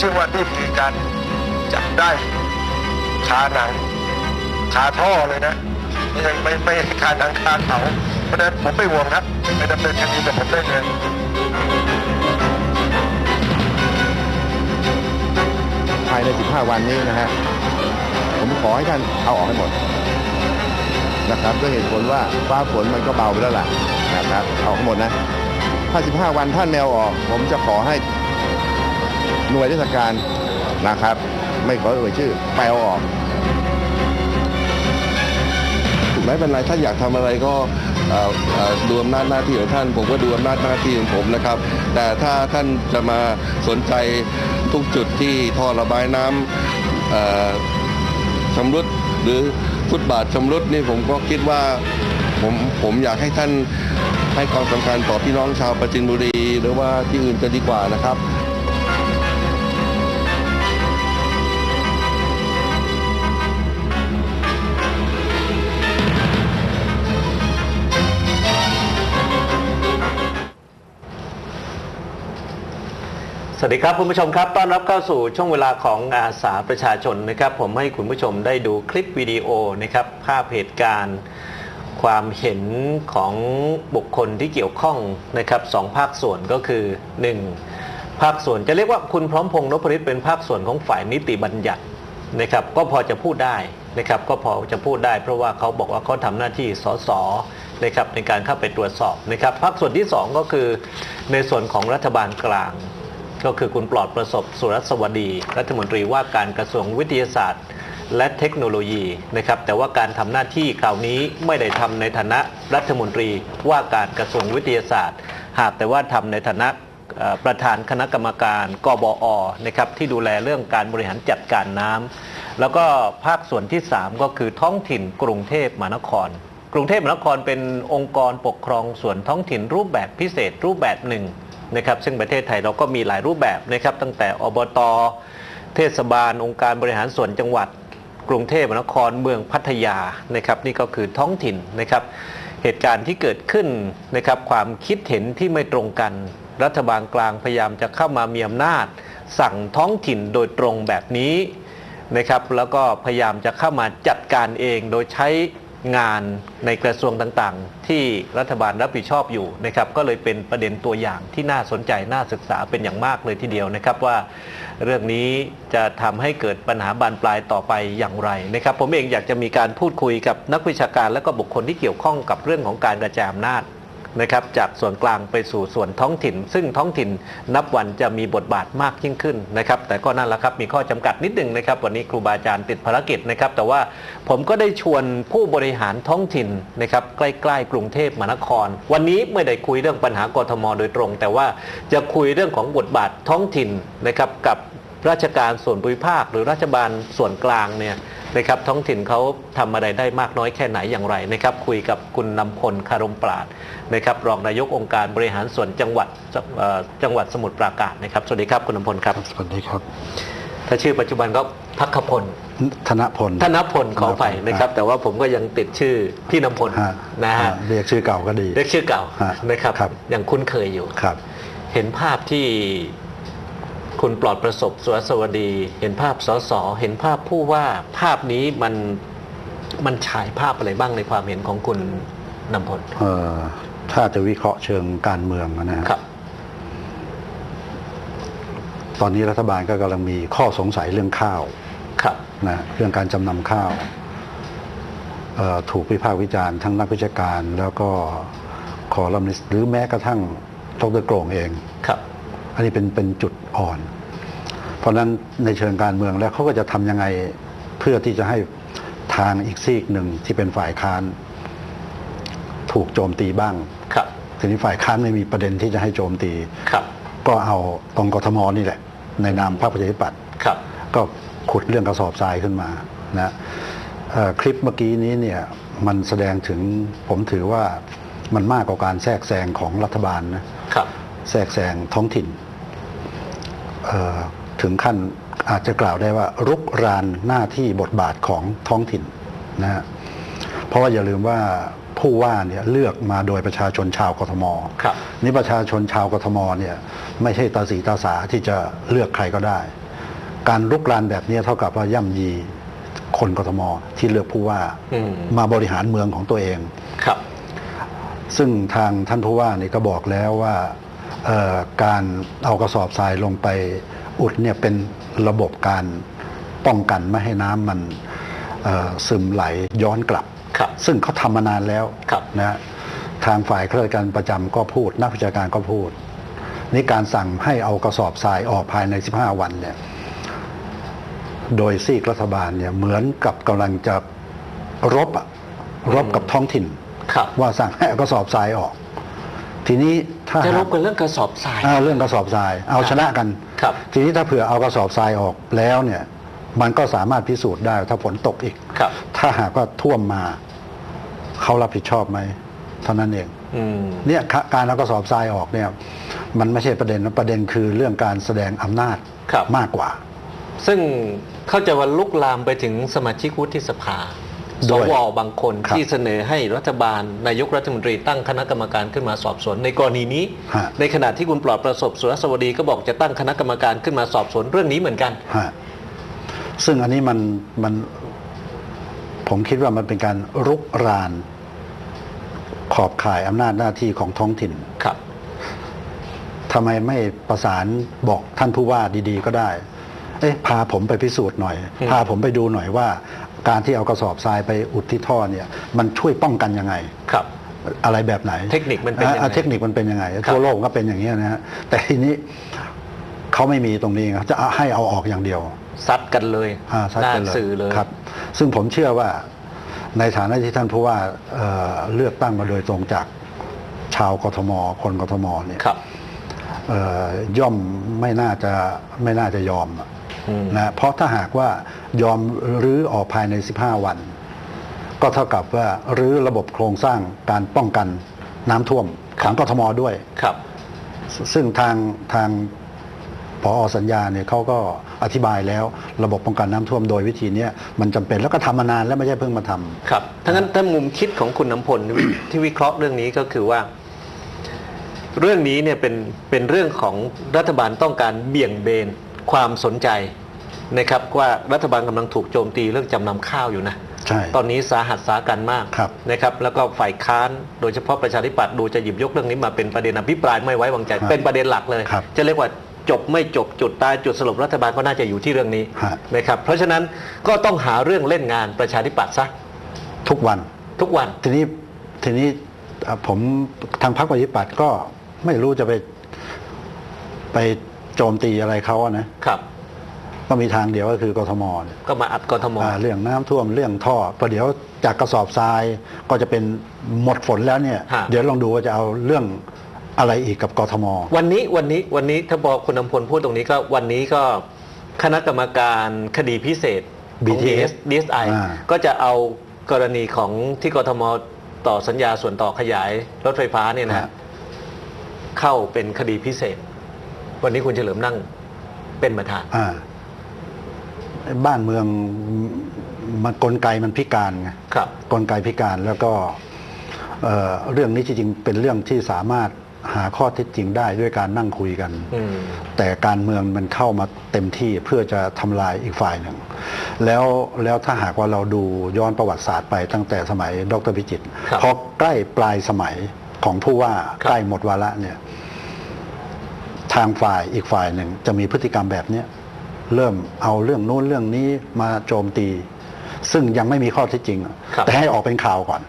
ชื่อว่านี่คือการจับได้คาหนังคาท่อเลยนะไม่ใช่ไม่ไม่คาหนังคาเขาเพราะฉะนั้นผมไม่ห่วงครับไปดำเนินคดีกับผมได้เลยภายใน 15 วันนี้นะฮะผมขอให้ท่านเอาออกให้หมดนะครับด้วยเหตุผลว่าฟ้าฝนมันก็เบาไปแล้วล่ะนะครับเอาออกให้หมดนะถ้า 15 วันท่านแมวออก ผมจะขอให้ หน่วยราชการนะครับ ไม่ขอเอ่ยชื่อไปเอาออกไม่เป็นไรท่านอยากทำอะไรก็ดูอำนาจหน้าที่ของท่าน ผมก็ดูอำนาจหน้าที่ของผมนะครับ แต่ถ้าท่านจะมาสนใจทุกจุดที่ท่อระบายน้ำชำรุดหรือฟุตบาทชำรุดนี่ผมก็คิดว่าผมผมอยากให้ท่านให้ความสำคัญต่อพี่น้องชาวประจินบุรี หรือว่าที่อื่นจะดีกว่านะครับ สวัสดีครับคุณผู้ชมครับต้อนรับเข้าสู่ช่วงเวลาของอาสาประชาชนนะครับ ผมให้คุณผู้ชมได้ดูคลิปวิดีโอนะครับภาพเหตุการณ์ ความเห็นของบุคคลที่เกี่ยวข้องนะครับสองภาคส่วนก็คือ 1. ภาคส่วนจะเรียกว่าคุณพร้อมพงษ์นพฤทธิ์เป็นภาคส่วนของฝ่ายนิติบัญญัตินะครับ ก็พอจะพูดได้นะครับก็พอจะพูดได้ เพราะว่าเขาบอกว่าเขาทำหน้าที่สสนะครับในการเข้าไปตรวจสอบนะครับภาคส่วนที่สองก็คือในส่วนของรัฐบาลกลาง ก็คือคุณปลอดประสบสุรสวัสดี รัฐมนตรีว่าการกระทรวงวิทยาศาสตร์ และเทคโนโลยีนะครับแต่ว่าการทำหน้าที่คราวนี้ไม่ได้ทำในฐานะรัฐมนตรีว่าการกระทรวงวิทยาศาสตร์ หากแต่ว่าทำในฐานะประธานคณะกรรมการกบอนะครับที่ดูแลเรื่องการบริหารจัดการน้ำแล้วก็ภาคส่วนที่ 3 ก็คือท้องถิ่นกรุงเทพมหานคร กรุงเทพมหานครเป็นองค์กรปกครองส่วนท้องถิ่นรูปแบบพิเศษรูปแบบหนึ่ง นะครับ ซึ่งประเทศไทยเราก็มีหลายรูปแบบนะครับ ตั้งแต่อบต เทศบาล องค์การบริหารส่วนจังหวัด กรุงเทพมหานครเมืองพัทยานะครับ นี่ก็คือท้องถิ่นนะครับ เหตุการณ์ที่เกิดขึ้นนะครับ ความคิดเห็นที่ไม่ตรงกัน รัฐบาลกลางพยายามจะเข้ามามีอำนาจ สั่งท้องถิ่นโดยตรงแบบนี้นะครับ แล้วก็พยายามจะเข้ามาจัดการเองโดยใช้ งานในกระทรวงต่างๆ ที่รัฐบาลรับผิดชอบอยู่นะครับ ก็เลยเป็นประเด็นตัวอย่างที่น่าสนใจน่าศึกษาเป็นอย่างมากเลยทีเดียวนะครับว่าเรื่องนี้จะทำให้เกิดปัญหาบานปลายต่อไปอย่างไรนะครับ ผมเองอยากจะมีการพูดคุยกับนักวิชาการและก็บุคคลที่เกี่ยวข้องกับเรื่องของการกระจายอำนาจ นะครับจากส่วนกลางไปสู่ส่วนท้องถิ่น ซึ่งท้องถิ่นนับวันจะมีบทบาทมากยิ่งขึ้นนะครับแต่ก็นั่นแหละครับมีข้อจำกัดนิดหนึ่งนะครับ วันนี้ครูบาอาจารย์ติดภารกิจนะครับ แต่ว่าผมก็ได้ชวนผู้บริหารท้องถิ่นนะครับใกล้ๆกรุงเทพมหานคร วันนี้ไม่ได้คุยเรื่องปัญหากทม โดยตรง แต่ว่าจะคุยเรื่องของบทบาทท้องถิ่นนะครับกับ ราชการส่วนภูมิภาค หรือรัฐบาลส่วนกลางเนี่ยนะครับท้องถิ่นเขาทำอะไรได้มากน้อยแค่ไหนอย่างไรนะครับ คุยกับคุณนำพลคารมปราดนะครับรองนายกองค์การบริหารส่วนจังหวัดเอ่อจังหวัดสมุทรปราการนะครับสวัสดีครับคุณนำพลครับสวัสดีครับ ถ้าชื่อปัจจุบันก็พักขพลธนพลธนพลขอไปนะครับ แต่ว่าผมก็ยังติดชื่อพี่นำพลฮะนะฮะฮะเรียกชื่อเก่าก็ดี เรียกชื่อเก่าฮะนะครับครับยังคุ้นเคยอยู่ครับ เห็นภาพที่ คุณปลอดประสบสุรสวัสดี เห็นภาพสสเห็นภาพผู้ว่าภาพนี้มันมันฉายภาพอะไรบ้างในความเห็นของคุณนำพลเอ่อถ้าจะวิเคราะห์เชิงการเมืองนะฮะครับ ตอนนี้รัฐบาลก็กำลังมีข้อสงสัยเรื่องข้าวครับนะเรื่องการจำนำข้าวเอ่อถูกวิพากษ์วิจารณ์ทั้งนักวิชาการ แล้วก็คอลัมนิสต์หรือแม้กระทั่งดรโกรงเองครับ อันนี้เป็นเป็นจุดอ่อน เพราะฉะนั้นในเชิงการเมืองแล้วเขาก็จะทำยังไงเพื่อที่จะให้ทางอีกซีกหนึ่งที่เป็นฝ่ายค้าน ถูกโจมตีบ้าง ครับทีนี้ฝ่ายค้านไม่มีประเด็นที่จะให้โจมตีครับ ก็เอาตรงกทมนี่แหละ ในนามพรรคประชาธิปัตย์ครับ ก็ขุดเรื่องกระสอบทรายขึ้นมานะเอ่อคลิปเมื่อกี้นี้เนี่ยมันแสดงถึงผมถือว่ามันมากกว่าการแทรกแซงของรัฐบาลนะครับ แทรกแซงท้องถิ่นเอ่อ ถึงขั้นอาจจะกล่าวได้ว่ารุกรานหน้าที่บทบาทของท้องถิ่นนะฮะเพราะว่าอย่าลืมว่าผู้ว่าเนี่ยเลือกมาโดยประชาชนชาวกทมครับนี่ประชาชนชาวกทมเนี่ยไม่ใช่ตาสีตาสาที่จะเลือกใครก็ได้ การลุกรานแบบนี้เท่ากับว่าย่ำยีคนกทมที่เลือกผู้ว่าอืมมาบริหารเมืองของตัวเองครับ ซึ่งทางท่านผู้ว่านี่ก็บอกแล้วว่าเอ่อ การเอากระสอบทรายลงไปอุดเนี่ยเป็นระบบการป้องกันไม่ให้น้ำมันเอ่อซึมไหลย้อนกลับครับ ซึ่งเขาทำมานานแล้วครับนะทางฝ่ายข้าราชการประจำก็พูด นักวิชาการก็พูดนี่การสั่งให้เอากระสอบทรายออกภายใน 15 วันเนี่ยโดยซีกรัฐบาลเนี่ยเหมือนกับกำลังจะรบอะรบกับท้องถิ่นครับว่าสั่งให้เอากระสอบทรายออก ทีนี้ถ้าจะรหาบกกันเรื่องกระสอบทรายอ่าเรื่องกระสอบทราย เอาครับชนะกันครับ ทีนี้ถ้าเผื่อเอากระสอบทรายออกแล้วเนี่ย มันก็สามารถพิสูจน์ได้ถ้าฝนตกอีกครับ ถ้าหากว่าท่วมมาเขารับผิดชอบไหมเท่านั้นเองอืมเนี่ยคะการเอากระสอบทรายออกเนี่ย มันไม่ใช่ประเด็นนะประเด็นคือเรื่องการแสดงอำนาจครับมากกว่า ซึ่งเข้าใจว่าลุกลามไปถึงสมาชิกวุฒิสภา สด้วยวบางคนครับที่เสนอให้รัฐบาลนายกรัฐมนตรีตั้งคณะกรรมการขึ้นมาสอบสวน ในกรณีนี้ฮะในขณะที่คุณปลอดประสบสุรสวดีก็บอกจะตั้งคณะกรรมการขึ้นมาสอบสวนเรื่องนี้เหมือนกันฮะซึ่งอันนี้มันมันผมคิดว่ามันเป็นการรุกราน ขอบข่ายอำนาจหน้าที่ของท้องถิ่นครับทำไมไม่ประสานบอกท่านผู้ว่าดี ๆ ก็ได้ เอ๊ะพาผมไปพิสูจน์หน่อยอืมพาผมไปดูหน่อยว่า การที่เอากระสอบทรายไปอุดที่ท่อเนี่ยมันช่วยป้องกันยังไง ครับ อะไรแบบไหนเทคนิคมันเป็นยังไงอ่าเทคนิคมันเป็นยังไงทั่วโลกก็เป็นอย่างนี้ยนะฮะแต่ทีนี้เขาไม่มีตรงนี้ไงจะเอาให้เอาออกอย่างเดียวซัดกันเลยอ่าชัดหน้าเจนเลยสื่อเลยครับ ซึ่งผมเชื่อว่าในฐานะที่ท่านผู้ว่าเอ่อเลือกตั้งมาโดยตรงจากชาวกทม คนกทมเนี่ย ครับ เอ่อย่อมไม่น่าจะไม่น่าจะยอมอะอืม นะเพราะถ้าหากว่ายอมรื้อออกภายใน 15 วัน ก็เท่ากับว่ารื้อระบบโครงสร้างการป้องกันน้ำท่วมของกทมด้วยครับ ซึ่งทางทางพอสัญญาเนี่ยเขาก็อธิบายแล้วระบบป้องกันน้ำท่วมโดยวิธีเนี้ยมันจำเป็นแล้วก็ทำมานานแล้วไม่ใช่เพิ่งมาทำครับทั้งนั้นถ้ามุมคิดของคุณน้ำพลที่วิเคราะห์เรื่องนี้ก็คือว่า เรื่องนี้เนี่ยเป็นเป็นเรื่องของรัฐบาลต้องการเบี่ยงเบน ความสนใจนะครับว่ารัฐบาลกำลังถูกโจมตีเรื่องจำนำข้าวอยู่นะใช่ตอนนี้สาหัสสากันมากครับนะครับแล้วก็ฝ่ายค้านโดยเฉพาะประชาธิปัตย์ดูจะหยิบยกเรื่องนี้มาเป็นประเด็นอภิปรายไม่ไว้วางใจครับเป็นประเด็นหลักเลยครับจะเรียกว่าจบไม่จบจุดตายจุดสรุปรัฐบาลก็น่าจะอยู่ที่เรื่องนี้ฮะนะครับเพราะฉะนั้นก็ต้องหาเรื่องเล่นงานประชาธิปัตย์ซะทุกวันทุกวันทีนี้ทีนี้เอ่อผมทางพรรคประชาธิปัตย์ก็ไม่รู้จะไปไป โจมตีอะไรเขาอะนะครับ ก็มีทางเดียวก็คือกทมเนี่ยก็มาอัดกทม อ่าเรื่องน้ำท่วมเรื่องท่อประเดี๋ยวจากกระสอบทรายก็จะเป็นหมดฝนแล้วเนี่ย ฮะ เดี๋ยวลองดูว่าจะเอาเรื่องอะไรอีกกับกทม วันนี้วันนี้วันนี้ถ้าบอกคุณนำพลพูดตรงนี้ก็วันนี้ก็คณะกรรมการคดีพิเศษของ BTS DSI อ่า ก็จะเอากรณีของที่กทมต่อสัญญาส่วนต่อขยายรถไฟฟ้าเนี่ยนะฮะเข้าเป็นคดีพิเศษ วันนี้คุณเฉลิมนั่งเป็นประธานอ่าบ้านเมืองมันกลไกมันพิการไงครับกลไกพิการแล้วก็เอ่อเรื่องนี้จริงๆเป็นเรื่องที่สามารถหาข้อเท็จจริงได้ด้วยการนั่งคุยกันอืมแต่การเมืองมันเข้ามาเต็มที่เพื่อจะทำลายอีกฝ่ายหนึ่ง แล้วแล้วถ้าหากว่าเราดูย้อนประวัติศาสตร์ไปตั้งแต่สมัยดรพิจิตรครับพอใกล้ปลายสมัยของผู้ว่าครับใกล้หมดวาระเนี่ย ทางฝ่ายอีกฝ่ายหนึ่งจะมีพฤติกรรมแบบเนี้ยเริ่มเอาเรื่องนู้นเรื่องนี้มาโจมตี ซึ่งยังไม่มีข้อเท็จจริงครับแต่ให้ออกเป็นข่าวก่อน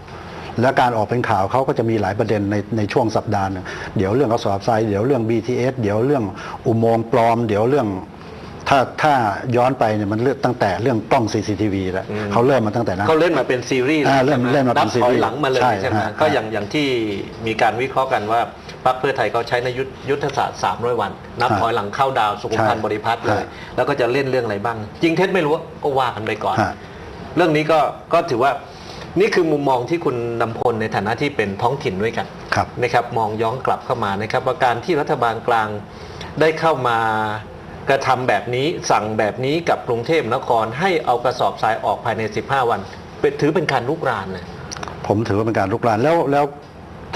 และการออกเป็นข่าวเขาก็จะมีหลายประเด็นในในช่วงสัปดาห์หนึงเดี๋ยวเรื่องกระสอบทรายเดี๋ยวเรื่อง BTS เดี๋ยวเรื่องอุโมงค์ปลอม เดี๋ยวเรื่องถ้าถ้าย้อนไปเนี่ยมันเลือกตั้งแต่เรื่องกล้อง CCTV แล้วอืมเขาเริ่มมาตั้งแต่นั้นเขาเล่นมาเป็นซีรีส์อ่าเล่นใช่ไหเล่นมาเป็นบซีรีส์ถอยหลังมาเลยใช่ใช่ไหมฮะก็อย่างอย่างที่มีการวิเคราะห์กันว่า พรรคเพื่อไทยเขาใช้ในยุทธยุทธศาสตร์300วัน นับฮะถอยหลังเข้าดาวสุขุมพันธ์ใช่บริพัตรเลยฮะแล้วก็จะเล่นเรื่องอะไรบ้าง จริงเท็จไม่รู้ก็ว่ากันไปก่อนฮะเรื่องนี้ก็ก็ถือว่านี่คือมุมมองที่คุณนำพลในฐานะที่เป็นท้องถิ่นด้วยกันครับนะครับ มองย้อนกลับเข้ามานะครับว่าการที่รัฐบาลกลางได้เข้ามากระทำแบบนี้สั่งแบบนี้กับกรุงเทพนครให้เอากระสอบทรายออกภายใน 15 วันเป็นถือเป็นการลุกรานเลยผมถือว่าเป็นการลุกลานแล้วแล้ว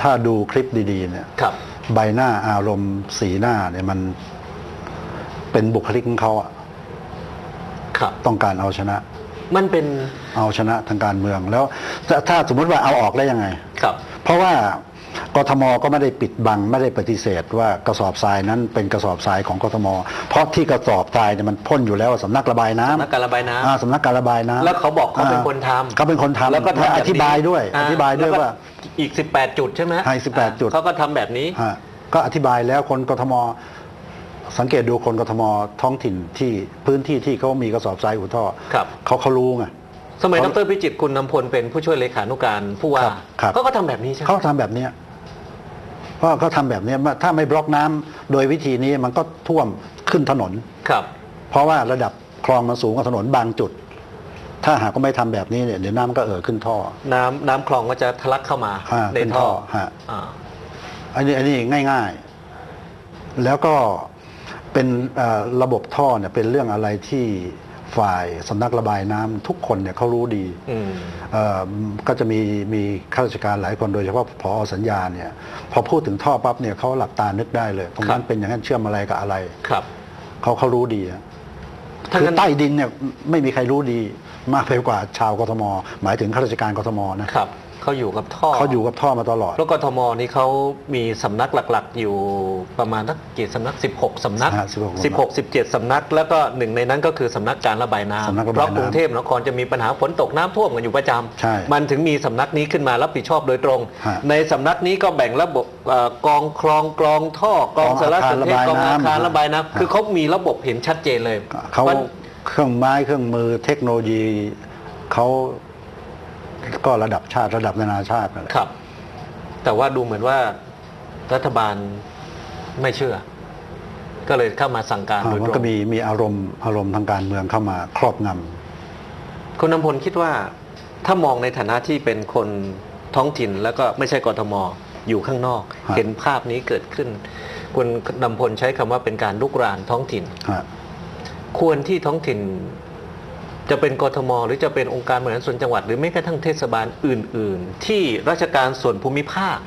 ถ้าดูคลิปดีๆเนี่ยครับ ใบหน้าอารมณ์สีหน้าเนี่ยมันเป็นบุคลิกของเขาอะครับ ต้องการเอาชนะ มันเป็นเอาชนะทางการเมืองแล้วถ้าถ้าสมมติว่าเอาออกได้ยังไง ครับ เพราะว่า กทมก็ไม่ได้ปิดบังไม่ได้ปฏิเสธว่ากระสอบทรายนั้นเป็นกระสอบทรายของกทม เพราะที่กระสอบทรายเนี่ยมันพ่นอยู่แล้วสำนักระบายน้ำนักการระบายน้ำอ่าสำนักการระบายน้ำแล้วเขาบอกเขาเป็นคนทำเขาเป็นคนทำแล้วก็ทำแบบนี้อธิบายด้วยอ่อธิบายด้วยแล้ก็ว่าอีก 18 จุดใช่ไหมให้18จุดเขาก็ทำแบบนี้ฮะก็อธิบายแล้วคนกทมสังเกตดูคนกทมท้องถิ่นที่พื้นที่ที่เขามีกระสอบทรายอุท่อครับเขาเขารู้ไงสมัยดเขารพิจิตรคุณนำพลเป็นผู้ช่วยเลขานุการผู้ว่าครับครับเขาก็ทำแบบนี้ใช่ไหมเขาทำแบบเนี้ยเพ ราะเขาทำแบบเนี้ยว่าถ้าไม่บล็อกน้ำโดยวิธีนี้มันก็ท่วมขึ้นถนนครับ เพราะว่าระดับคลองมันสูงกว่าถนนบางจุด ถ้าหากก็ไม่ทำแบบนี้เนี่ยเดี๋ยวน้ำมันก็เอ่อขึ้นท่อ น้ำน้ำคลองก็จะทะลักเข้ามาอ่าในเป็นท่อท่อฮะอ่าอันนี้อันนี้ง่าย ๆ แล้วก็เป็นเอ่อระบบท่อเนี่ยเป็นเรื่องอะไรที่ ฝ่ายสำนักระบายน้ำทุกคนเนี่ยเขารู้ดีอืมเอ่อก็จะมีมีข้าราชการหลายคนโดยเฉพาะพอสัญญาเนี่ยพอพูดถึงท่อปั๊บเนี่ยเขาหลับตานึกได้เลยตรงนั้ครันบเป็นอย่างนั้นเชื่อมอะไรกับอะไรครับ เขาเขารู้ดีอะถ้าคืองั้นใต้ดินเนี่ยไม่มีใครรู้ดีมากไปกว่าชาวกทม หมายถึงข้าราชการกทมนะครับ เขาอยู่กับท่อเขาอยู่กับท่อมาตลอด แล้วกทมนี่เขามีสำนักหลัก ๆ อยู่ประมาณทักกี่สำนัก 16 สำนักฮะ16 16 17 สำนัก แล้วก็หนึ่งในนั้นก็คือสำนักการระบายน้ำสำนักระบายเพราะน้ำกรุงเทพนครจะมีปัญหาฝนตกน้ำท่วมกันอยู่ประจใช่ำมันถึงมีสำนักนี้ขึ้นมารับผิดชอบโดยตรง ฮะในสำนักนี้ก็แบ่งระบบเอ่อกองคลองกรองท่อกรองกองสารสนเทศอาคารกองอาคารระระบาบายยน้ำ น้ำคือเขามีระบบเห็นชัดเจนเลยเขามัน เครื่องไม้เครื่องมือเทคโนโลยีเขา ก็ระดับชาติระดับนานาชาตินั่นแหละครับ แต่ว่าดูเหมือนว่ารัฐบาลไม่เชื่อ ก็เลยเข้ามาสั่งการอ่าโดยมันตรก็งมีมีอารมณ์อารมณ์ทางการเมืองเข้ามาครอบงคุณนำพลคิดว่าถ้ามองในฐานะที่เป็นคนท้องถิ่นแล้วก็ไม่ใช่กทมอยู่ข้างนอกเห็นภาพนี้เกิดขึ้น คุณนำพลใช้คำว่าเป็นการลุกรานท้องถิ่นำฮะ ควรที่ท้องถิ่น จะเป็นกทม หรือจะเป็นองค์การบริหารส่วนจังหวัด หรือแม้กระทั่งเทศบาลอื่น ๆ ที่ราชการส่วนภูมิภาค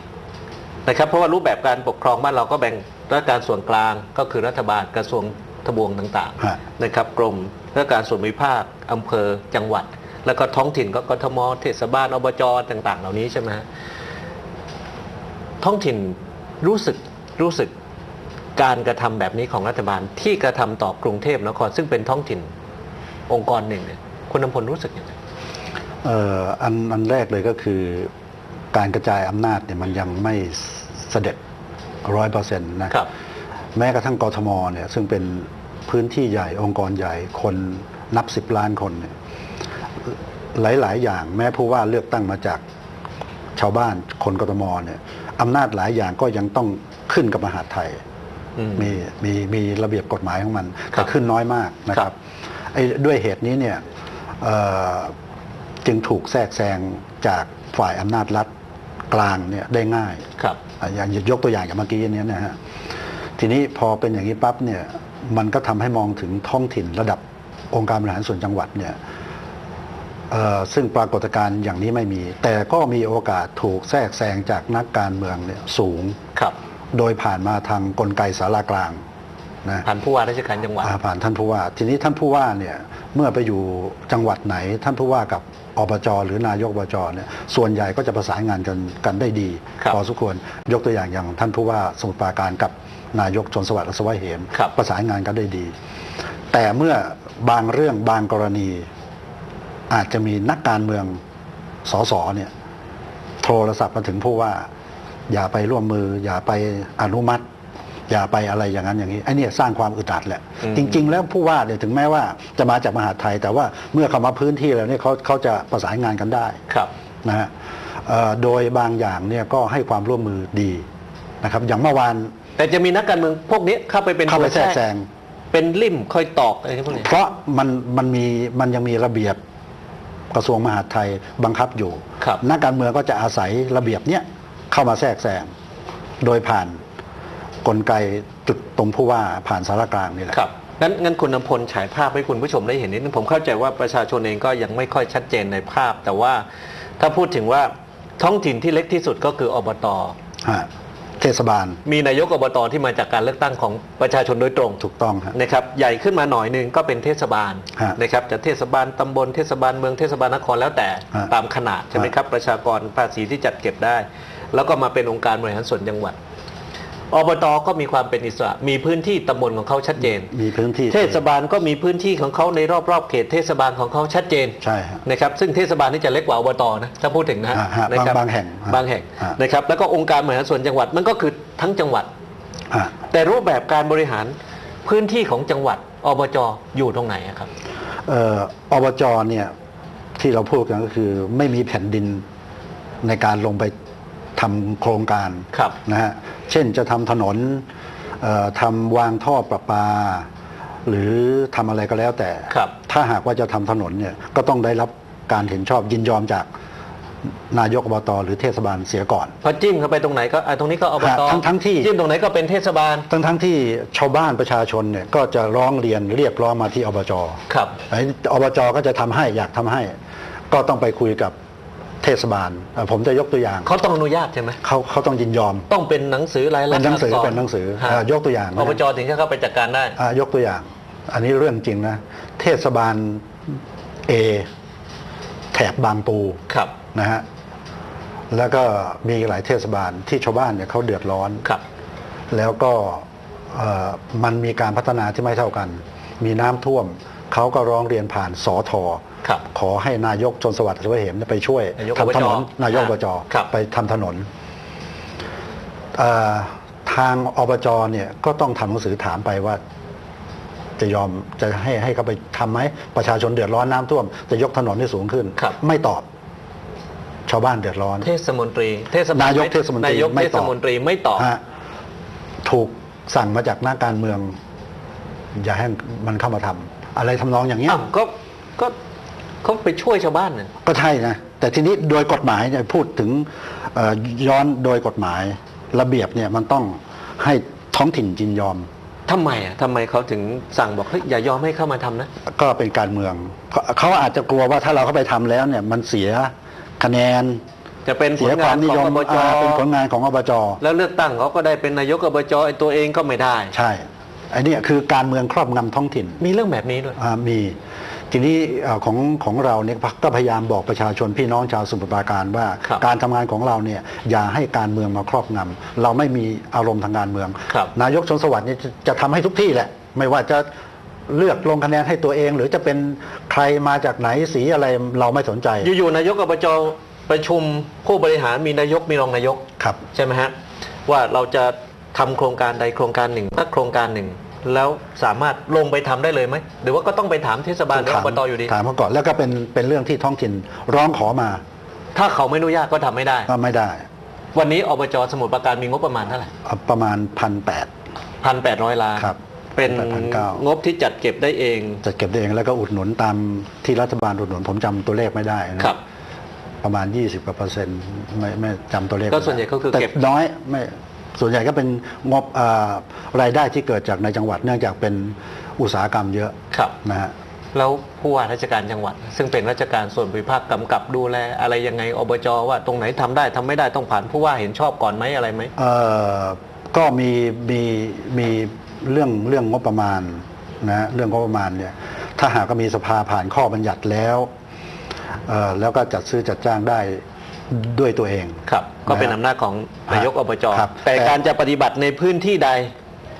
นะครับเพราะว่ารูปแบบการปกครองบ้านเราก็แบ่งราชการส่วนกลางก็คือรัฐบาลกระทรวงทบวงต่างฮะๆนะครับกรมราชการส่วนภูมิภาคอำเภอจังหวัด แล้วก็ท้องถิ่นก็กทมเทศบาลอบจต่าง ๆ เหล่านี้ใช่ไหมฮะท้องถิ่นรู้สึกรู้สึกการกระทำแบบนี้ของรัฐบาลที่กระทำต่อกรุงเทพนครซึ่งเป็นท้องถิ่น องค์กรหนึ่งเนี่ยคุณนำพลรู้สึกยังไงเอ่ออันอันแรกเลยก็คือ การกระจายอำนาจเนี่ยมันยังไม่เสด็จร้อยเปอร์เซ็นต์นะครับแม้กระทั่งกทมเนี่ยซึ่งเป็นพื้นที่ใหญ่องค์กรใหญ่คนนับสิบล้านคนเนี่ยหลาย ๆ อย่างแม้ผู้ว่าเลือกตั้งมาจากชาวบ้านคนกทมเนี่ยอำนาจหลายอย่างก็ยังต้องขึ้นกับมหาดไทยอืมมีมีมีระเบียบกฎหมายของมันครัแต่บขึ้นน้อยมากนะคครัรับบไอ้ ด้วยเหตุนี้เนี่ยเอ่อจึงถูกแทรกแซงจากฝ่ายอำนาจรัฐกลางเนี่ยได้ง่ายครับอะอย่างยกตัวอย่างอย่างเมื่อกี้เนี้นะฮะทีนี้พอเป็นอย่างนี้ปั๊บเนี่ยมันก็ทำให้มองถึงท้องถิ่นระดับองค์การบริหารส่วนจังหวัดเนี่ยเอ่อซึ่งปรากฏการณ์อย่างนี้ไม่มี แต่ก็มีโอกาสถูกแทรกแซงจากนักการเมืองเนี่ยสูงครับ โดยผ่านมาทางกลไกสารากลาง นะผ่านผู้ว่าราชการจังหวัดอ่าผ่านท่านผู้ว่า ทีนี้ท่านผู้ว่าเนี่ยเมื่อไปอยู่จังหวัดไหน ท่านผู้ว่ากับอบจหรือนายกอบจเนี่ยส่วนใหญ่ก็จะประสานงานกันกันได้ดีครับพอสมควรยกตัวอย่างอย่างท่านผู้ว่าสมุทรปราการกับนายกชนสวัสดิ์อัศวะเหมครับประสานงานกันได้ดี แต่เมื่อบางเรื่องบางกรณี อาจจะมีนักการเมืองสสเนี่ยโทรศัพท์มาถึงผู้ว่า อย่าไปร่วมมือ อย่าไปอนุมัติ อย่าไปอะไรอย่างนั้นอย่างนี้ไอ้เนี่ยสร้างความอึดอัดแหละอืมจริง ๆ แล้วผู้ว่าเนี่ยถึงแม้ว่าจะมาจากมหาดไทย แต่ว่าเมื่อเขามาพื้นที่แล้วเนี่ยเขาเขาจะประสานงานกันได้ครับนะฮะเอ่อโดยบางอย่างเนี่ยก็ให้ความร่วมมือดีนะครับอย่างเมื่อวานแต่จะมีนักการเมืองพวกนี้เข้าไปเป็นเข้าไปตัวแทรกแซงเป็นลิ่มคอยตอกอะไรพวกนี้เพราะมันมันมีมันยังมีระเบียบกระทรวงมหาดไทยบังคับอยู่ครับนักการเมืองก็จะอาศัยระเบียบเนี้ยเข้ามาแทรกแซงโดยผ่าน กลไกจุดตรงผู้ว่าผ่านสารกลางนี่แหละครับงั้นงั้นคุณนำพลฉายภาพให้คุณผู้ชมได้เห็นนิดนึงผมเข้าใจว่าประชาชนเองก็ยังไม่ค่อยชัดเจนในภาพ แต่ว่าถ้าพูดถึงว่าท้องถิ่นที่เล็กที่สุดก็คืออบตฮะเทเทศบาล มีนายกอบตที่มาจากการเลือกตั้งของประชาชนโดยตรงถูกต้องฮะนะครับใหญ่ขึ้นมาหน่อยหนึ่งก็เป็นเทศบาลฮะนะครับจะเทศบาลตำบลเทศบาลเมืองเทศบาลนครแล้วแต่ฮะตามขนาดใช่ไหมฮะครับประชากรภาษีที่จัดเก็บได้ แล้วก็มาเป็นองค์การบริหารส่วนจังหวัด อบตก็มีความเป็นอิสระ มีพื้นที่ตำบลของเขาชัดเจน มีพื้นที่เทศบาลก็มีพื้นที่ของเขาในรอบๆเขตเทศบาลของเขาชัดเจนใช่ฮะนะครับซึ่งเทศบาลนี่จะเล็กกว่าอบตนะถ้าพูดถึงนะฮะฮะฮะนะครับบางบางแห่งฮะบางแห่งฮะนะครับแล้วก็องค์การบริหารส่วนจังหวัดมันก็คือทั้งจังหวัดอะแต่รูปแบบการบริหารพื้นที่ของจังหวัดอบจอยู่ตรงไหนอะครับเอ่ออบจเนี่ยที่เราพูดกันก็คือไม่มีแผ่นดินในการลงไป ทำโครงการครับนะฮะเช่นจะทำถนนเอ่อทำวางท่อประปา หรือทำอะไรก็แล้วแต่ครับถ้าหากว่าจะทำถนนเนี่ยก็ต้องได้รับการเห็นชอบยินยอมจากนายกอบตหรือเทศบาลเสียก่อนพอจิ้มเข้าไปตรงไหนก็อะตรงนี้ก็อบตฮะทั้งทั้งที่จิ้มตรงไหนก็เป็นเทศบาล ทั้งทั้งที่ชาวบ้านประชาชนเนี่ยก็จะร้องเรียนเรียกร้องมาที่อบจครับไอ้อบจก็จะทำให้อยากทำให้ ก็ต้องไปคุยกับ เทศบาลเอ่อผมจะยกตัวอย่างเขาต้องอนุญาตใช่ไหมเขาเขาต้องยินยอม ต้องเป็นหนังสือรายลักษณ์เป็นหนังสืออักษรเป็นหนังสือฮะอ่ายกตัวอย่างนะอบจถึงจะเข้าไปจัดการได้อ่ายกตัวอย่าง อันนี้เรื่องจริงนะ เทศบาลเอแถบบางปูครับนะฮะแล้วก็มีหลายเทศบาลที่ชาวบ้านเนี่ยเขาเดือดร้อนครับ แล้วก็เอ่อมันมีการพัฒนาที่ไม่เท่ากัน มีน้ำท่วม เขาก็ร้องเรียนผ่านสอทอครับขอให้นายกชนสวัสดิ์สุวเหมเนี่ยไปช่วยนายกทำถนนอบจนายกอบจครับไปทำถนนเอ่อทางอบจเนี่ยก็ต้องทำหนังสือถามไปว่า จะยอมจะให้ให้เขาไปทำไหมประชาชนเดือดร้อนน้ำท่วม จะยกถนนให้สูงขึ้นครับไม่ตอบ ชาวบ้านเดือดร้อน เทศมนตรีเทศบาลนายกไม่เทศมนตรีนายกไม่เทตศอบมนตรีไม่ตอบฮะถูกสั่งมาจากนักการเมือง อย่าให้มันเข้ามาทำ อะไรทำนองอย่างเงี้ยอ้าวก็ก็เขาไปช่วยชาวบ้านน่ะก็ใช่นะแต่ทีนี้โดยกฎหมายเนี่ยพูดถึงเอ่อย้อนโดยกฎหมายระเบียบเนี่ยมันต้องให้ท้องถิ่นยินยอม ทำไมอะทำไมเขาถึงสั่งบอกเฮ้ยอย่ายอมให้เข้ามาทำนะ ก็เป็นการเมืองเขาเขาอาจจะกลัวว่าถ้าเราเข้าไปทำแล้วเนี่ยมันเสียคะแนนจะเป็นผเสีลยคามงาวนนิขอยงมอบจอ่าเป็นผลงานของอบจแล้วเลือกตั้งเขาก็ได้เป็นนายกอบจไอ้ตัวเองก็ไม่ได้ ใช่ ไอ้เนี่ยคือการเมืองครอบงำท้องถิ่นมีเรื่องแบบนี้ด้วยอ่ามี ทีนี้เอ่อของของเราเนี่ยก็พยายามบอกประชาชนพี่น้องชาวสมุทรปราการว่า ครับการทำงานของเราเนี่ยอย่าให้การเมืองมาครอบงำเราไม่มีอารมณ์ทางการเมือง ครับ นายกชนสวัสดิ์เนี่ยจะจะทำให้ทุกที่แหละ ไม่ว่าจะเลือกลงคะแนนให้ตัวเอง หรือจะเป็นใครมาจากไหนสีอะไรเราไม่สนใจอยู่ๆนายกอบจประชุมผู้บริหารมีนายกมีรองนายก ครับ ใช่ไหมฮะว่าเราจะ ทำโครงการใดโครงการหนึ่งสักโครงการหนึ่ง แล้วสามารถลงไปทำได้เลยไหมหรือว่าก็ต้องไปถามเทศบาลหรืออบตอยู่ดีถามเขาก่อนแล้วก็เป็นเป็นเรื่องที่ท้องถิ่นร้องขอมา ถ้าเขาไม่อนุญาตก็ทำไม่ได้ก็ไม่ได้ วันนี้อบจสมุทรปราการมีงบประมาณเท่าไหร่เอาประมาณพันแปดพันแปดร้อยล้านครับเป็น1,900งบที่จัดเก็บได้เองจะเก็บได้เองแล้วก็อุดหนุนตามที่รัฐบาลอุดหนุนผมจำตัวเลขไม่ได้นะครับประมาณ 20กว่าเปอร์เซ็นต์ไม่ไม่จำตัวเลขก็ส่วนใหญ่ก็คือแต่เก็บน้อยไม่ ส่วนใหญ่ก็เป็นงบอ่ารายได้ที่เกิดจากในจังหวัดเนื่องจากเป็นอุตสาหกรรมเยอะครับนะฮะแล้วผู้ว่าราชการจังหวัด ซึ่งเป็นราชการส่วนภูมิภาคกำกับดูแลอะไรยังไงอบจว่าตรงไหนทำได้ทำไม่ได้ต้องผ่านผู้ว่าเห็นชอบก่อนไหมอะไรไหมเอ่อก็มีมีมีเรื่องเรื่องงบประมาณนะเรื่องงบประมาณเนี่ยถ้าหากก็มีสภาผ่านข้อบัญญัติแล้วเอ่อแล้วก็จัดซื้อจัดจ้างได้ ด้วยตัวเองครับ ก็เป็นนะฮะอำนาจของนายกอบจครับแต่แต่การจะปฏิบัติในพื้นที่ใด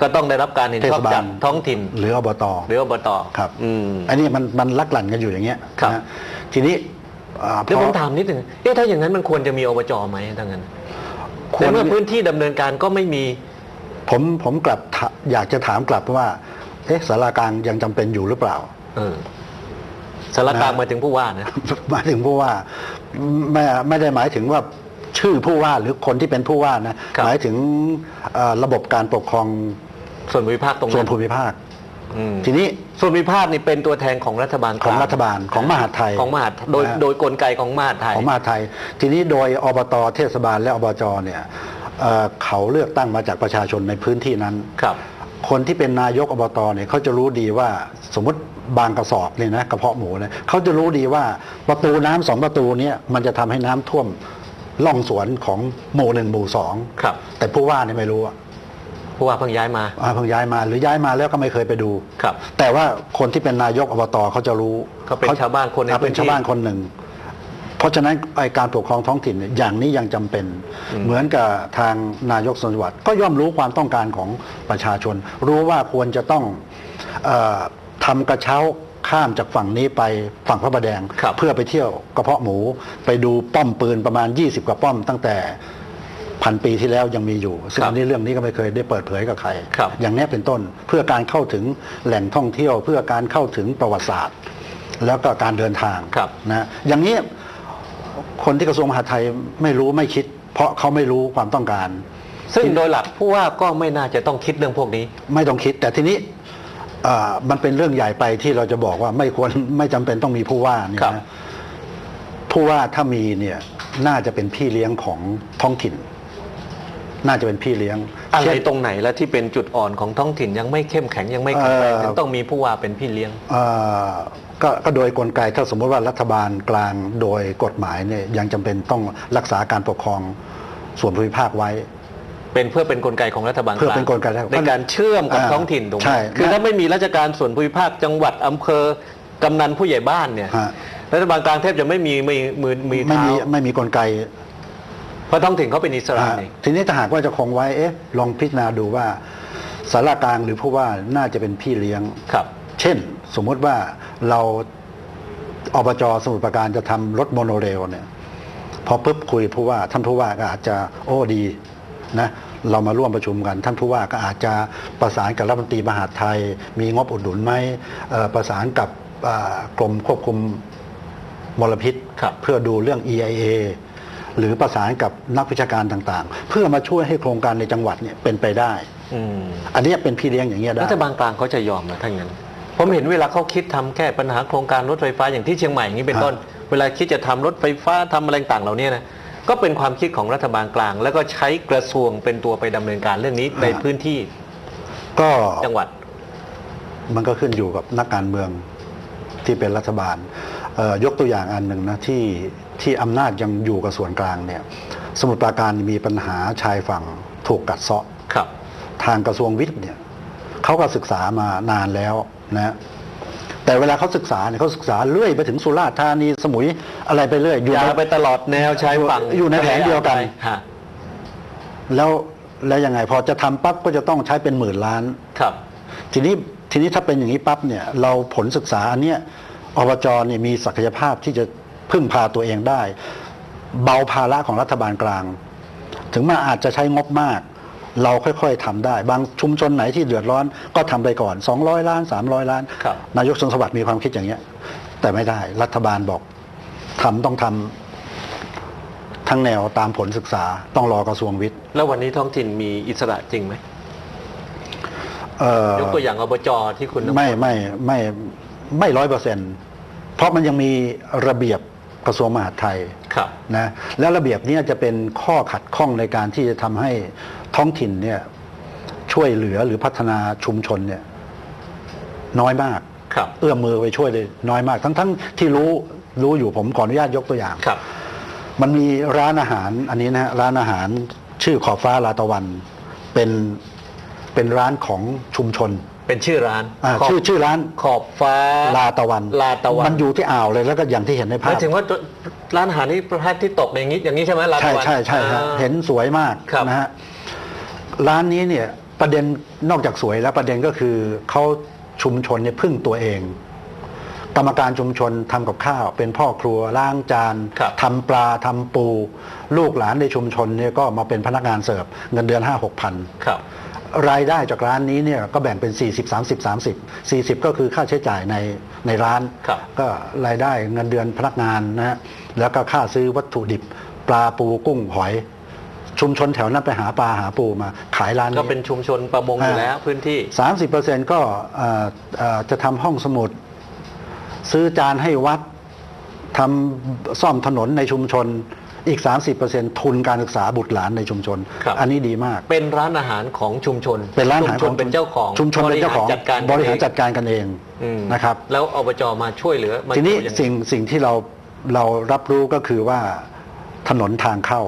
ก็ต้องได้รับการเห็นเทชศอบบาจาลกท้องถิ่น หรืออบตหรืออบตครับอืมอันนี้มันมันลักหลั่นกันอยู่อย่างเงี้ยครับนะทีนี้อ่าเดี๋ยวพผอมถามนิดหนึ่งเอ๊ะถ้าอย่างนั้นมันควรจะมีอบจไหมถ้างั้นควแต่รเมื่อพื้นที่ดำเนินการก็ไม่มี ผมผมกลับถอยากจะถามกลับว่าเอ๊ะสารากลางยังจำเป็นอยู่หรือเปล่าเออสารกลางนะมาถึงผู้ว่านะหมายถึงผู้ว่า ไม่ไม่ได้หมายถึงว่าชื่อผู้ว่าหรือคนที่เป็นผู้ว่านะครับหมายถึงเอ่อระบบการปกครองส่วนภูมิภาคตรงส่วนั้นนภูมิภาคอืมทีนี้ส่วนภูมิภาคนี่เป็นตัวแทนของรัฐบาลของกลรัฐบาลของมหาดไทยของมหาดโดยนะฮะโดยกลไกของมหาดไทยของมหาดไทย ทีนี้โดยอบตเทศบาลและอบจเนี่ยเอ่อเขาเลือกตั้งมาจากประชาชนในพื้นที่นั้นครับ คนที่เป็นนายกอบตเนี่ยเขาจะรู้ดีว่าสมมติบางกระสอบเนี่ยนะกระเพาะหมูเนี่ยเขาจะรู้ดีว่าประตูน้ำสองประตูเนี่ยมันจะทำให้น้ำท่วมล่องสวนของหมู่หนึ่งหมู่สองครับ แต่ผู้ว่าเนี่ยไม่รู้อะผู้ว่าเพิ่งย้ายมาอ่าเพิ่งย้ายมาหรือย้ายมาแล้วก็ไม่เคยไปดูครับ แต่ว่าคนที่เป็นนายกอบตเขาจะรู้เขาเป็นชาวบ้านคนในอ่เป็นพื้นที่ชาวบ้านคนหนึ่งเพ ราะฉะนั้นไอการปกครองท้องถิ่นเนี่ยอย่างนี้ยังจำเป็นอืมเหมือนกับทางนายกสนจังหวัดก็ย่อมรู้ความต้องการของประชาชน รู้ว่าควรจะต้องเออทำกระเช้าข้ามจากฝั่งนี้ไปฝั่งพระประแดงครับเพื่อไปเที่ยวกระเพาะหมู ไปดูป้อมปืนประมาณ 20 กว่าป้อมตั้งแต่พันปีที่แล้วยังมีอยู่ ซึ่งครับอันนี้เรื่องนี้ก็ไม่เคยได้เปิดเผยกับใครครับอย่างนี้เป็นต้นเพื่อการเข้าถึงแหล่งท่องเที่ยว เพื่อการเข้าถึงประวัติศาสตร์ แล้วก็การเดินทางครับนะอย่างนี้ คนที่กระทรวงมหาดไทยไม่รู้ไม่คิด เพราะเขาไม่รู้ความต้องการ ซึ่งโดยหลักผู้ว่าก็ไม่น่าจะต้องคิดเรื่องพวกนี้ ไม่ต้องคิด แต่ทีนี้เอ่อมันเป็นเรื่องใหญ่ไปที่เราจะบอกว่าไม่ควรไม่จำเป็นต้องมีผู้ว่าเนี่ยครับนะผู้ว่าถ้ามีเนี่ยน่าจะเป็นพี่เลี้ยงของท้องถิ่น น่าจะเป็นพี่เลี้ยง อะไรเช่นตรงไหนแล้วที่เป็นจุดอ่อนของท้องถิ่นยังไม่เข้มแข็งยังไม่แข็งแรงเอ่อถึงต้องมีผู้ว่าเป็นพี่เลี้ยงเอ่อ ก็ก็โดยกลไกถ้าสมมติว่ารัฐบาลกลางโดยกฎหมายเนี่ยยังจำเป็นต้องรักษาการปกครองส่วนภูมิภาคไว้ เป็นเพื่อเป็นกลไกของรัฐบาลเพื่อเป็นกลไกในการเชื่อมกับอ่าท้องถิ่นตรงใช่นี้คือถ้าไม่มีราชการส่วนภูมิภาคจังหวัดอำเภอกำนันผู้ใหญ่บ้านเนี่ยฮะรัฐบาลกลางแทบจะไม่มีมือมือมือไม่เท้ามีไม่มีกลไกเพราะท้องถิ่นเขาเป็นอิสระอ่านี่ทีนี้ถ้าหากว่าจะคงไว้เอ๊ะลองพิจารณาดูว่าสารากลางหรือผู้ว่าน่าจะเป็นพี่เลี้ยงครับ เช่น สมมุติว่า เราอบจสมุทรปราการจะทำรถโมโนเรลเนี่ยพอปุ๊บคุยผู้ว่าท่านผู้ว่าก็อาจจะโอ้ดีนะเรามาร่วมประชุมกัน ท่านผู้ว่าก็อาจจะประสานกับรัฐมนตรีมหาดไทย มีงบอุดหนุนไหมเอ่อประสานกับอ่ากรมควบคุมมลพิษครับเพื่อดูเรื่อง EIA หรือประสานกับนักวิชาการต่างๆ เพื่อมาช่วยให้โครงการในจังหวัดเนี่ยเป็นไปได้อืมอันนี้เป็นพี่เลี้ยงอย่างเงี้ยได้รัฐบาลกลางเขาจะยอมนะถ้างั้น ผมเห็นเวลาเขาคิดทำแก้ปัญหาโครงการรถไฟฟ้าอย่างที่เชียงใหม่อย่างนี้เป็นต้น เวลาคิดจะทำรถไฟฟ้าทำอะไรต่างเหล่านี้นะก็เป็นความคิดของรัฐบาลกลาง แล้วก็ใช้กระทรวงเป็นตัวไปดำเนินการเรื่องนี้ในพื้นที่ ก็จังหวัด มันก็ขึ้นอยู่กับนักการเมืองที่เป็นรัฐบาลเอ่อยกตัวอย่างอันหนึ่งนะที่ที่อำนาจยังอยู่กับส่วนกลางเนี่ย สมุทรปราการมีปัญหาชายฝั่งถูกกัดเซาะครับ ทางกระทรวงวิทย์เนี่ยเขาก็ศึกษามานานแล้ว นะแต่เวลาเขาศึกษาเนี่ยเขาศึกษาเรื่อยไปถึงสุราษฎร์ธานีสมุยอะไรไปเรื่อยอยู่ยาวในไปตลอดแนวชายฝั่งอยู่ในแผนเดียวกันฮะแล้วแล้วยังไงพอจะทำปั๊บก็จะต้องใช้เป็นหมื่นล้านครับ ทีนี้ทีนี้ถ้าเป็นอย่างนี้ปั๊บเนี่ย เราผลศึกษาอันเนี้ยอบจเนี่ยมีศักยภาพที่จะพึ่งพาตัวเองได้ เบาภาระของรัฐบาลกลาง ถึงมาอาจจะใช้งบมาก เราค่อยๆทำได้ บางชุมชนไหนที่เดือดร้อนก็ทำไปก่อน 200 ล้าน 300 ล้านครับนายกสนสวัสดิ์มีความคิดอย่างเงี้ย แต่ไม่ได้รัฐบาลบอกทำต้องทำทั้งแนวตามผลศึกษาต้องรอกระทรวงวิทย์ แล้ววันนี้ท้องถิ่นมีอิสระจริงไหมเอ่อยกตัวอย่างอบจที่คุณไม่ไม่ไม่ไม่ร้อยเปอร์เซ็นต์เพราะมันยังมีระเบียบกระทรวงมหาดไทยครับนะแล้วระเบียบเนี้จะเป็นข้อขัดข้องในการที่จะทำให้ ท้องถิ่นเนี่ยช่วยเหลือหรือพัฒนาชุมชนเนี่ยน้อยมากครับเอื้อมมือไปช่วยเลยน้อยมาก ทั้งทั้งที่รู้รู้อยู่ผมขออนุญาตยกตัวอย่างครับ มันมีร้านอาหารอันนี้นะฮะร้านอาหารชื่อขอบฟ้าลาตะวันเป็นเป็นร้านของชุมชน เป็นชื่อร้านอ่าขอบชื่อชื่อร้านขอบฟ้าลาตะวันลาตะวันมันอยู่ที่อ่าวเลยแล้วก็อย่างที่เห็นในหภาพมายถึงว่าร้านอาหารที่พระอาทิตย์ตกอย่างนี้อย่างนี้ใช่ไหมลาใช่ตะวันใช่ใช่ครับอ่าเห็นสวยมากครับนะฮะ ร้านนี้เนี่ยประเด็นนอกจากสวยแล้วประเด็นก็คือเขาชุมชนเนี่ยพึ่งตัวเอง กรรมการชุมชนทำกับข้าว เป็นพ่อครัวล้างจานครับทำปลาทำปู ลูกหลานในชุมชนเนี่ยก็มาเป็นพนักงานเสิร์ฟเงินเดือนห้าหกพันครับรายได้จากร้านนี้เนี่ยก็แบ่งเป็น 40 30 30 40 ก็คือค่าใช้จ่ายในในร้านครับก็รายได้เงินเดือนพนักงานนะฮะแล้วก็ค่าซื้อวัตถุดิบ ปลาปูกุ้งหอย ชุมชนแถวนั้นไปหาปลาหาปูมาขายร้านนี้ก็เป็นชุมชนประมงอยู่อ่าแล้วพื้นที่ 30%ก็เอ่อเอ่อจะทำห้องสมุด ซื้อจานให้วัดทำซ่อมถนนในชุมชนอีก 30%ทุนการศึกษาบุตรหลานในชุมชนครับอันนี้ดีมาก เป็นร้านอาหารของชุมชน เป็นร้านอาหารชุมชนเป็นเจ้าของ ชุมชนเป็นเจ้าของบริหารจัดการบริหารจัดการกันเองอืมนะครับ แล้วอบจมาช่วยเหลือมาทีนี้ช่วยยังไงสิ่งสิ่งที่เราเรารับรู้ก็คือว่าถนนทางเข้า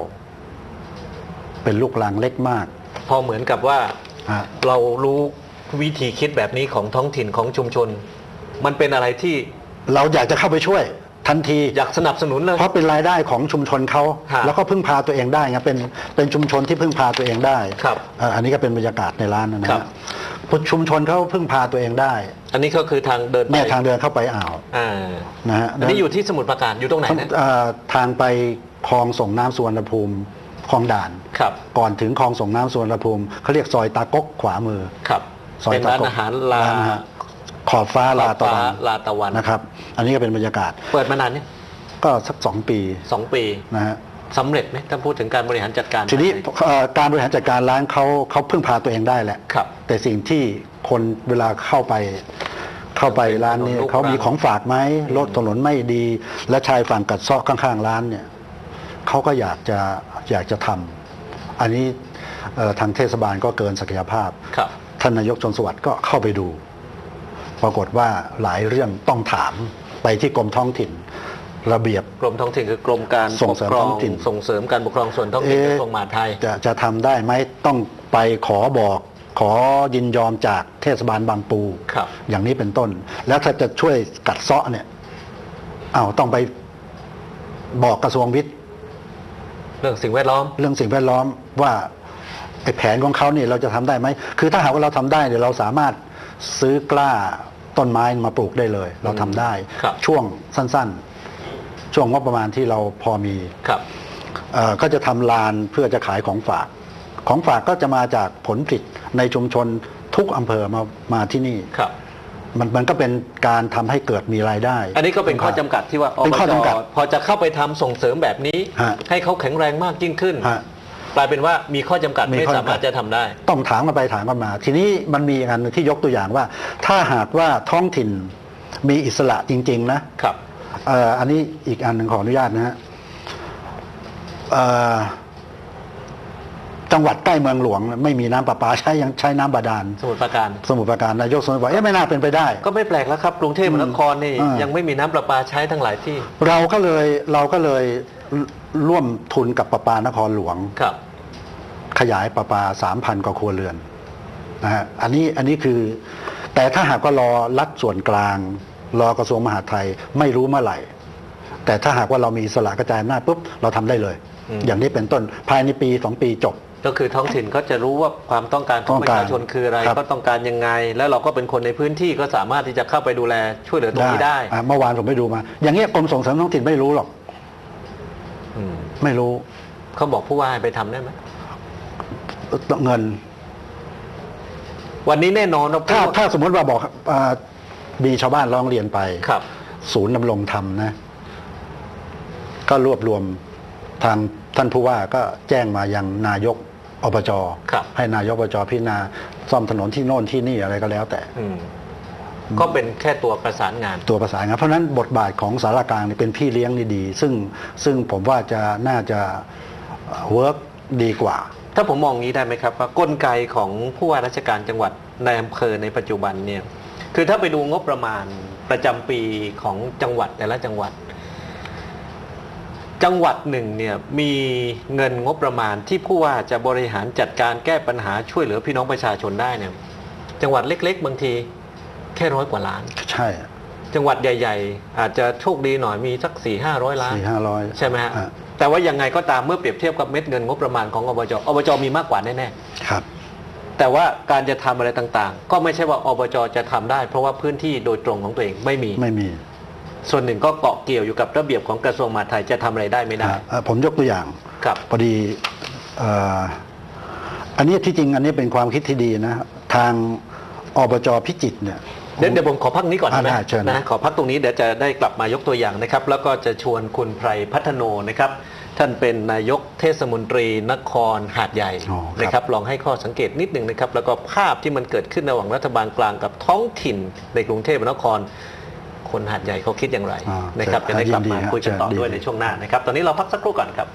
เป็นลูกรังเล็กมาก พอเหมือนกับว่าฮะ เรารู้วิธีคิดแบบนี้ของท้องถิ่นของชุมชน มันเป็นอะไรที่เราอยากจะเข้าไปช่วยทันที อยากสนับสนุนเลย เพราะเป็นรายได้ของชุมชนเขาฮะแล้วก็พึ่งพาตัวเองได้ไงเป็นเป็นชุมชนที่พึ่งพาตัวเองได้ครับเอ่ออันนี้ก็เป็นบรรยากาศในร้านนะนะครับ ชุมชนเขาพึ่งพาตัวเองได้อันนี้ก็คือทางเดินไปเนี่ยทางเดินเข้าไปอ่าวอ่านะฮะอันนี้อยู่ที่สมุทรปราการอยู่ตรงไหนนะ เอ่อทางไปคลองส่งน้ำสุวรรณภูมิ คลองด่าน ครับ ก่อนถึงคลองส่งน้ำสุวรรณภูมิเขาเรียกซอยตากกขวามือ ครับ ซอยเป็นตะร้านกกอาหารลา ร้นอาหารขอบฟ้าลาตะวันฟ้ลาตะวัน นะครับ อันนี้ก็เป็นบรรยากาศเปิดมานานเนี่ยก็สักสองปีสองปีนะฮะ สำเร็จไหมถ้าพูดถึงการบริหารจัดการทีนี้เอ่อการบริหารจัดการร้านเขาเขาพึ่งพาตัวเองได้แหละ ครับ แต่สิ่งที่คนเวลาเข้าไปเข้าไปร้านนี้ถนนลูกเขามีรังของฝากไหมรถถนนไม่ดี และชายฝั่งกัดเซาะข้างๆร้านเนี่ย เขาก็อยากจะอยากจะทำอันนี้เอ่อทางเทศบาลก็เกินศักยภาพครับท่านนายกชนสวัสดิ์ก็เข้าไปดู ปรากฏว่าหลายเรื่องต้องถามไปที่กรมท้องถิ่น ระเบียบกรมท้องถิ่นคือกรมการส่งเสริมปกครท้องถิ่นส่งเสริมการปกครองส่วนท้องถิ่นกเอ๊ะระทรวงมหาดไทย จะจะทำได้ไหมต้องไปขอบอกขอยินยอมจากเทศบาลบางปูครับอย่างนี้เป็นต้น แล้วถ้าจะช่วยกัดเซาะเนี่ยอ้าวต้องไปบอกกระทรวงวิทย์ เรื่องสิ่งแวดล้อม เรื่องสิ่งแวดล้อมว่าไอ้แผนของเขาเนี่ยเราจะทำได้ไหมคือถ้าหากว่าเราทำได้เดี๋ยวเราสามารถซื้อกล้าต้นไม้มาปลูกได้เลย เราทำได้ครับช่วงสั้นๆ ช่วงงบประมาณที่เราพอมีครับเอ่อก็จะทำลานเพื่อจะขายของฝาก ของฝากก็จะมาจากผลผลิตในชุมชนทุกอำเภอมามาที่นี่ครับ มันมันก็เป็นการทำให้เกิดมีรายได้ อันนี้ก็เป็นข้อจำกัดที่ว่าเป็นข้อจำกัดพอจะเข้าไปทำส่งเสริมแบบนี้ ฮะ ให้เขาแข็งแรงมากยิ่งขึ้นฮะ กลายเป็นว่ามีข้อจำกัดมีไม่ข้อจำกัดสามารถจะทำได้ ต้องถามกันไปถามกันมา ทีนี้มันมีอย่างนึงที่ยกตัวอย่างว่า ถ้าหากว่าท้องถิ่นมีอิสระจริง ๆ นะครับ เอ่ออันนี้อีกอันหนึ่งขออนุญาตนะฮะเอ่อ จังหวัดใกล้เมืองหลวง ไม่มีน้ำประปาใช้ยังใช้น้ำบาดาล สมุทรปราการ สมุทรปราการนายกสมุทรบอกเอ๊ะไม่น่าเป็นไปได้ ก็ไม่แปลกแล้วครับกรุงเทพมหานครนี่อืม ยังไม่มีน้ำประปาใช้ทั้งหลายที่ เราก็เลยเราก็เลยร่วมทุนกับประปานครหลวง ครับ ขยายประปาสามพันกว่าครัวเรือนนะฮะอันนี้อันนี้คือ แต่ถ้าหากว่ารอรัฐส่วนกลาง รอกระทรวงมหาดไทยไม่รู้เมื่อไหร่ แต่ถ้าหากว่าเรามีอิสละกระจายอำนาจปุ๊บ เราทำได้เลย อืม อย่างนี้เป็นต้นภายในปีสองปีจบ ก็คือท้องถิ่นก็จะรู้ว่าความต้องการของต้องปการระชาชนคืออะไรครับก็ต้องการยังไง แล้วเราก็เป็นคนในพื้นที่ก็สามารถที่จะเข้าไปดูแลช่วยเหลือตรงนี้ได้อะเมื่อวานผมไปดูมา อย่างเงี้ยกรมส่งเสริมท้องถิ่นไม่รู้หรอกอืมไม่รู้เขาบอกผู้ว่าให้ไปทำได้ไหมเงิน วันนี้แน่นอนว่าถ้าผู้ว่ถ้าสมมติว่าบอกอ่ามีชาวบ้านร้องเรียนไปครับ ศูนย์ดำรงธรรมนะ ก็รวบรวมทางท่านผู้ว่าก็แจ้งมายังนายก อบจครับ ให้นายกอบจพิจารณาซ่อมถนนที่โน่นที่นี่อะไรก็แล้วแต่ อืมก็เป็นแค่ตัวประสานงาน ตัวประสานงานเพราะฉะนั้นบทบาทของสารกลางนี่เป็นพี่เลี้ยงนี่ดี ซึ่งซึ่งผมว่าจะน่าจะเวิร์กดีกว่า ถ้าผมมองงี้ได้ไหมครับว่ากลไกของผู้ว่าราชการจังหวัดในอำเภอในปัจจุบันเนี่ยคือถ้าไปดูงบประมาณประจำปีของจังหวัดแต่ละจังหวัด จังหวัดหนึ่งเนี่ยมีเงินงบประมาณที่ผู้ว่าจะบริหารจัดการแก้ปัญหาช่วยเหลือพี่น้องประชาชนได้เนี่ยจังหวัดเล็ก ๆ บางทีแค่ร้อยกว่าล้าน ใช่ จังหวัดใหญ่ ๆ อาจจะโชคดีหน่อยมีสักสี่ห้าร้อยล้านสี่ห้าร้อยใช่ไหมฮะอะแต่ว่ายังไงก็ตามเมื่อเปรียบเทียบกับเม็ดเงินงบประมาณของอบจอบจมีมากกว่าแน่ครับๆแต่ว่าการจะทำอะไรต่างๆ ก็ไม่ใช่ว่าอบจจะทำได้ เพราะว่าพื้นที่โดยตรงของตัวเองไม่มีไม่มี ส่วนหนึ่งก็เกาะเกี่ยวอยู่กับระเบียบของกระทรวงมหาดไทยจะทำอะไรได้ไม่ได้ อะอะผมยกตัวอย่าง ครับ พอดีเอ่ออันนี้ที่จริงอันนี้เป็นความคิดที่ดีนะ ทางอบจพิจิตรเนี่ย เดี๋ยวเดี๋ยวผมขอพักนี้ก่อนอ่านะได้เชิญนะขอพักตรงนี้เดี๋ยวจะได้กลับมายกตัวอย่างนะครับ แล้วก็จะชวนคุณไพรพัฒโนนะครับ ท่านเป็นนายกเทศมนตรีนครหาดใหญ่อ๋อครับ นะครับ ลองให้ข้อสังเกตนิดหนึ่งนะครับ แล้วก็ภาพที่มันเกิดขึ้นระหว่างรัฐบาลกลางกับท้องถิ่นในกรุงเทพมหานคร คนหาดใหญ่เขาคิดอย่างไรอ่านะครับเชิจะญได้กลับยินดีมาครับคุยกันต่อเชิญดีด้วยในช่วงหน้านะครับตอนนี้เราพักสักครู่ก่อนครับ